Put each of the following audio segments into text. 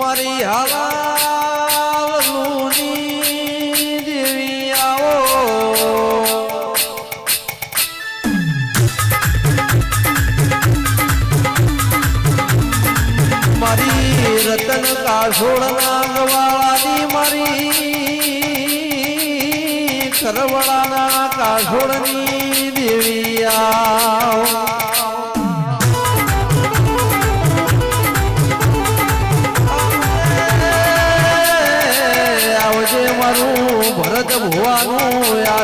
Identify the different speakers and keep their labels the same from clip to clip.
Speaker 1: મારી હાલાલુની દેવી આવો. મારી રતન કાસોળના ગવાળાની મારી કરવળાના કાઢોળની દેવી આવો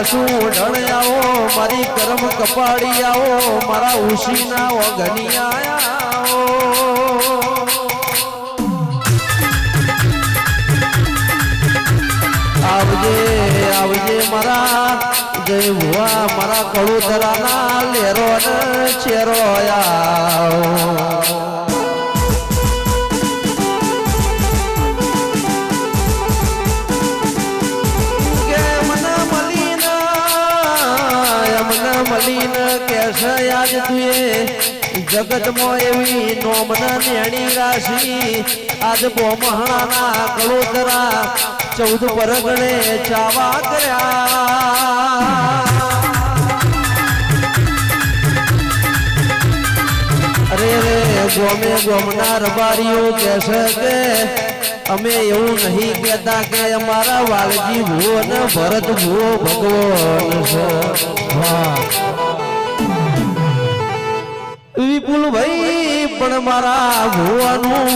Speaker 1: આસુ આવો, મારી કરમ કપાડી આવો, મારા ઉશીના આવો. આવજે આવજે મારા, જય ભુવા, મારા કળુધરાના લેરો ને ચેરો આવો મલીન કેશ યાદ તુએ જગતમાં એવી નોમન નેણી રાશિ આજ બોમહણાના કળોતરા ચૌદ પરગણે ચાવા કર્યા અરે રે ગોમે ગોમના રબારીઓ કહેશે કે અમે એવું નહીં કહેતા કે અમારા વાલજી ભુવો ને ભરત ભુવો ભગવાન છે. વિપુલ ભાઈ પણ મારા ભુવાનું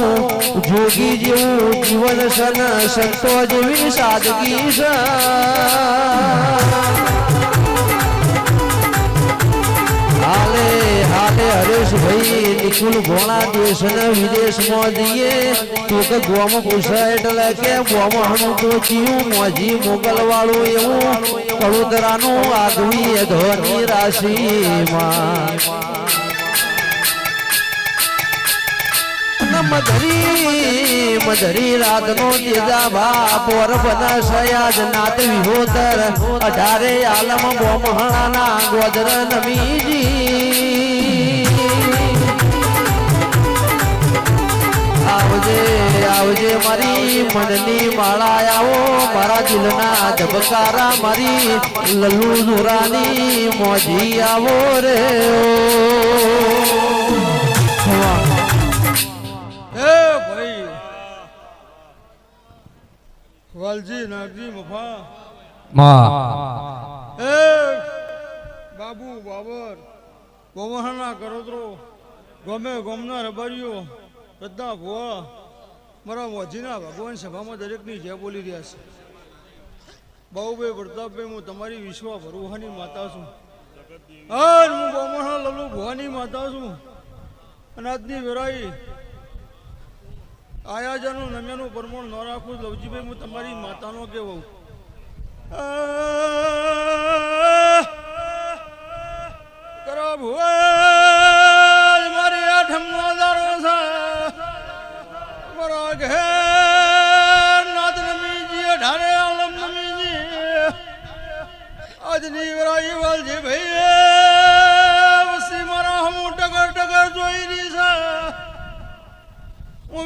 Speaker 1: જોગી જેવું જીવન સન સંતો જેવી સાદગી છે હાલે હરેશભાઈ નિકુલ ઘોણા દેશ ને વિદેશમાં જઈએ. તો કે ગોમ પૂછાય એટલે કે ગોમહણું તો જીવું, મોજી મોગલ વાળું એવું. કળોતરાનું આગવી ધોની રાશિમાં. મધરી મધરી રાતનો તેજા ભા પોર બના સયાજ નાત વિહોતર, અઢારે આલમ બોમહણાના ગોદર નમીજી. આવજે આવજે મારી મનની માળા આવો મારા દિલના ધબકારા મારી લલ્લુ નુરાની મોજી આવો રે ઓ. વાહ
Speaker 2: હે ભાઈ. વાલજી નાગજી મફા
Speaker 3: માં.
Speaker 2: હે બાબુ બાબર ગોવહાના કરોતરો ગમે ગોમના રબારીઓ બધા ભુવા. મારા મોજીના ભગવાન સભામાં દરેકની જય બોલી રહ્યા છે. બાબુભાઈ પ્રતાપભાઈ હું તમારી વિશ્વ ભરવાની માતા છું. હા હું ગોમહાના લલુ ભુવાની માતા છું. અનાજની વેરાઈ આયાજાનું નમ્યાનું પરમણ ન રાખું લવજીભાઈ, હું તમારી માતાનો કહેવું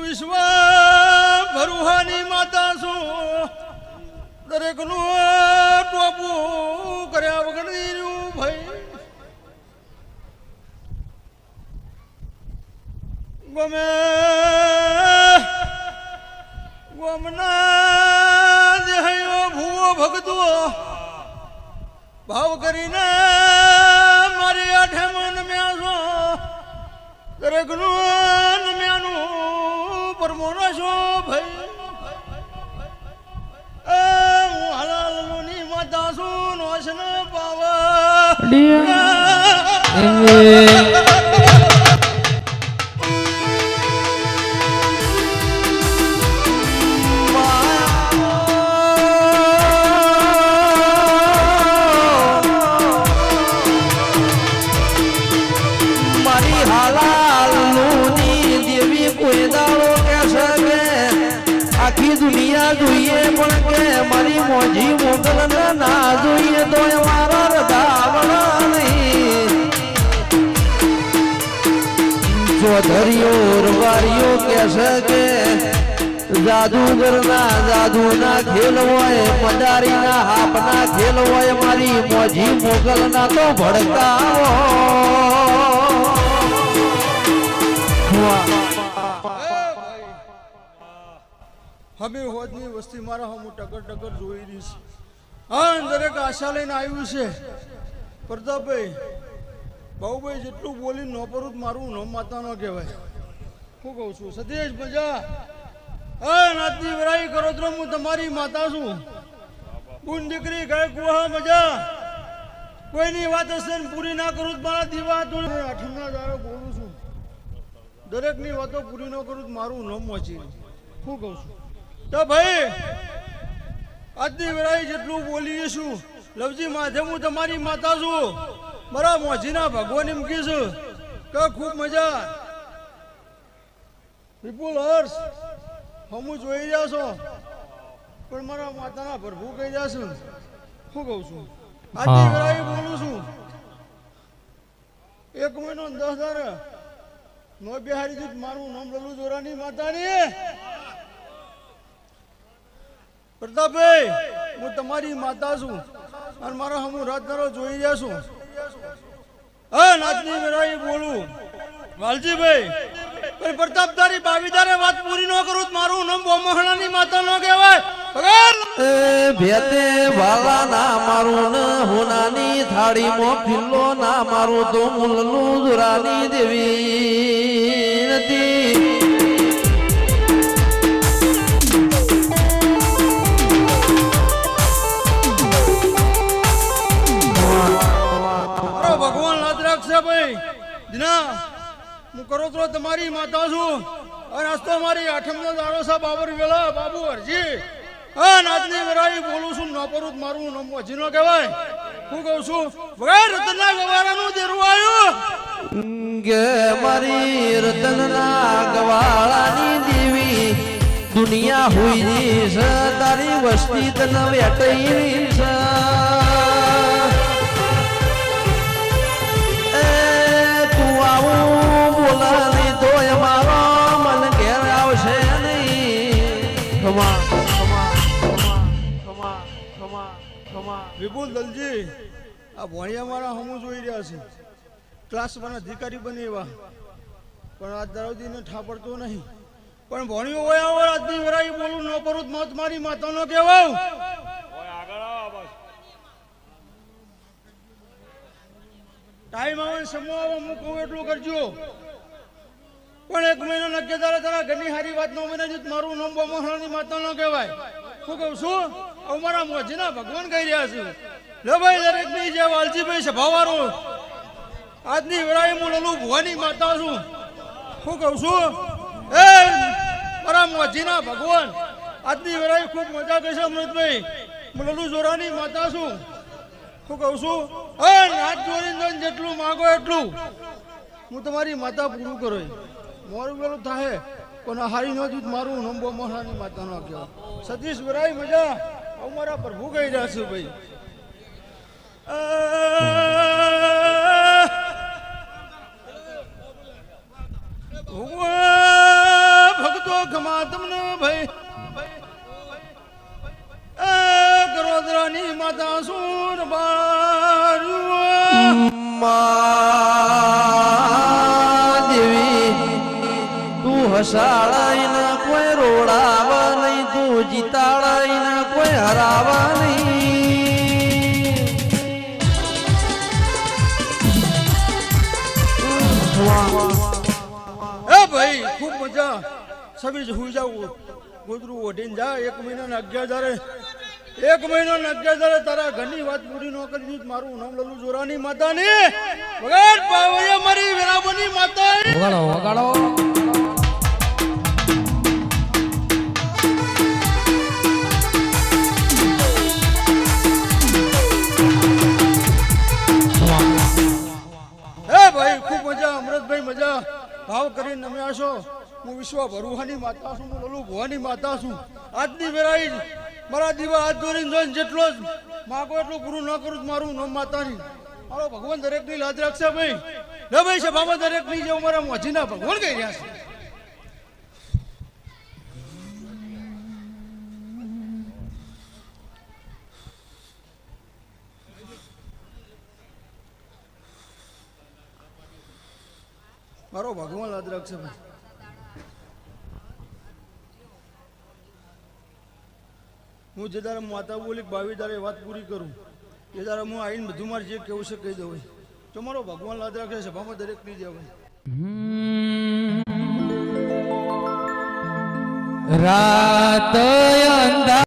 Speaker 2: વિશ્વ ભરુહાની માતા છું. દરેકનું કર્યા વગર ભાઈ. ગમે ગમના દેહયો ભૂવો ભગતો. ભાવ કરીને મારી આઠે મન મ્યાસો દરેકનું મ્યાનું પરમો છો ભાઈ. હું હલાલની માતા છું નોશન પાવા
Speaker 1: જોઈએ, પણ કે મારી મોજી મોગલ ના જોઈએ, તો મારા રધાવણા નહીં. ચોધરીઓ રવારીઓ કહેશે કે જાદુગરના જાદુના ખેલ હોય મદારીના હાપના ખેલ હોય, મારી મોજી મોગલના તો ભડકાવો.
Speaker 2: હવે હોદની વસ્તી મારા હમ ટકર ટકર જોઈ રહી છે હા દરેક આશા લઈને આવ્યું છે. પ્રતાપભાઈ બાહુભાઈ જેટલું બોલી ન પરું મારું ન માતા ન કહેવાય. શું કહું છું, સતીશ મજા હા, નાતની વરાઈ કરો તો હું તમારી માતા છું. બુન દીકરી ગાય કુહા મજા કોઈની વાત હશે પૂરી ના કરું મારા દીવા તું આઠમના દારો બોલું છું. દરેકની વાતો પૂરી ન કરું મારું ન મોચી. શું કહું છું તો ભાઈ આજની વેળાએ જેટલું બોલીએ છું લવજી માધે હું તમારી માતા છું. મારા મોજીના ભગવાન એમ કે કે ખૂબ મજા વિપુલ હર્ષ હમું જોઈ રહ્યા છો પણ મારા માતાના પ્રભુ કહી રહ્યા છું. શું કહું છું આજની. વેળાએ બોલું છું. એક મહિનો દસ હજાર. નો બિહારી મારું નામ લલુ જોરાની માતાની. પ્રતાપભાઈ, હું તમારી માતા છું અને મારા હમું રાતનારો જોઈ રહ્યા છું. હા નાચની મેળાઈ બોલું. વાલજીભાઈ, પણ પ્રતાપ તારી બાવીદારે વાત પૂરી ન કરું મારું નામ બોમહણાની માતા ન કહેવાય.
Speaker 1: ભેતે વાલા ના મારું ન, હોનાની થાળીમાં ફિલ્લો ના મારું તો મુલનું દુરાની દેવી નથી.
Speaker 2: દિના હું કરો તો તમારી માતા છું. અને આજ તો મારી આઠમનો દાડો સા બાબર વેલા, બાબુ હરજી હા નાચની વેરાઈ બોલું છું નોપરું મારું નામ જીનો કહેવાય. હું કહું છું, વગર રતનના ગવારાનું દેરું આવ્યું.
Speaker 1: ગે મારી રતનના ગવાળાની દેવી દુનિયા હોઈ છે, તારી વસ્તી તને વેટઈ છે.
Speaker 2: વિપુલ દલજી આ ભણિયા મારા હમું જોઈ રહ્યા છે. ક્લાસ મારા અધિકારી બની એવા. પણ આ દરવદીને ઠાપડતો નહીં. પણ ભણ્યું હોય આવો આજની વેરાઈ બોલું ન કરું મત મારી માતાનો કહેવાય ટાઈમ આવે ને સમય આવે હું કહું એટલું કરજો. પણ એક મહિનો નક્કી તારા તારા ઘરની સારી વાત નો મને જ મારું નામ બોમહણાની માતા ન કહેવાય. શું કહું છું? હવે મારા મોજીના ભગવાન કહી રહ્યા છે. લો ભાઈ, દરેકની જે વાલજીભાઈ સભાવાળો, આજની વેળાએ હું લલું ભુવાની માતા છું. શું કહું છું, એ મારા મોજીના ભગવાન, આજની વેળાએ ખૂબ મજા કરશે અમૃતભાઈ. હું લલુ જોરાની માતા છું. શું કહું છું, એ નાચ જોડીને જેટલું માગો એટલું. હું તમારી માતા પૂરું કરો મોરું પેલું થાય કોના હારી નો દૂધ મારું નંબો મોહાની માતા નો કહેવાય સતીશ વરાય મજા. અમારા પર ભૂગાઈ છે ભાઈ. ભક્તો ગમા તમને ભાઈ. ગરોદરાની માતા સુર બાર્યું
Speaker 1: માં દેવી, તું હસાળાઈ ના કોઈ રોડાવા નહીં, તું ને કોઈ હરાવ નહીં
Speaker 2: એ ભાઈ, ખૂબ મજા. સભી હુઈ જાઉં ગોદરું ઓઢીને જા. એક મહિના ને અગિયાર હજારે. એક મહિનો ને અગિયાર હજારે તારા ઘરની વાત પૂરી ન કરી. મારું નામ લલુ જોરાની માતાની. વગર મારી વેરાબની માતા
Speaker 1: વગાડો વગાડો.
Speaker 2: કરીને છો? હું વિશ્વ ભરુવાની માતા છું, હું લલુ ભુવાની માતા છું. આજની વેરાઈ મારા દીવા હાથ ધોરીને જોઈને જેટલો જ માગો એટલું પૂરું ન કરું જ મારું નોમ માતાની. મારો ભગવાન દરેકની લાજ રાખશે ભાઈ. લે ભાઈ, સભામાં દરેકની જે મારા મોજીના ભગવાન કહી રહ્યા છે મારો ભાઈ હું જે દારે માતા બોલી બાવી દારે વાત પૂરી કરું. એ તારા હું આવીને બધું મારે જે કેવું છે કહી દઉં તમારો ભગવાન લાદ રાખે સભામાં દરેક નહીં ભાઈ.
Speaker 1: રાત